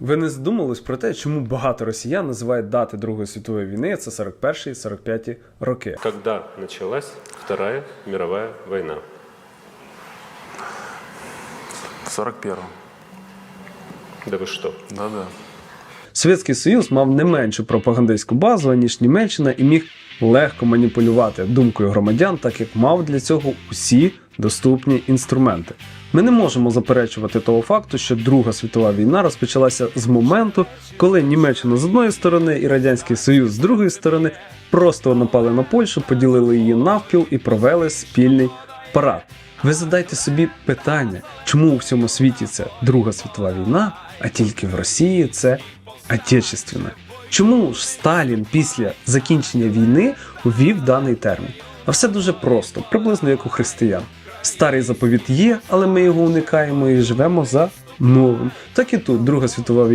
Ви не задумались про те, чому багато росіян називають дати Другої світової війни це 41-45 роки. Когда началась Вторая мировая война? В 41-м. Да вы что? Да-да. Совєтський Союз мав не меншу пропагандистську базу, ніж Німеччина, і міг легко маніпулювати думкою громадян, так як мав для цього усі доступні інструменти. Ми не можемо заперечувати того факту, що Друга світова війна розпочалася з моменту, коли Німеччина з одної сторони і Радянський Союз з другої сторони просто напали на Польщу, поділили її навпіл і провели спільний парад. Ви задайте собі питання, чому у всьому світі це Друга світова війна, а тільки в Росії це Отечественна. Чому ж Сталін після закінчення війни увів даний термін? А все дуже просто, приблизно як у християн. Старий заповіт є, але ми його уникаємо і живемо за новим. Так і тут Друга світова війна.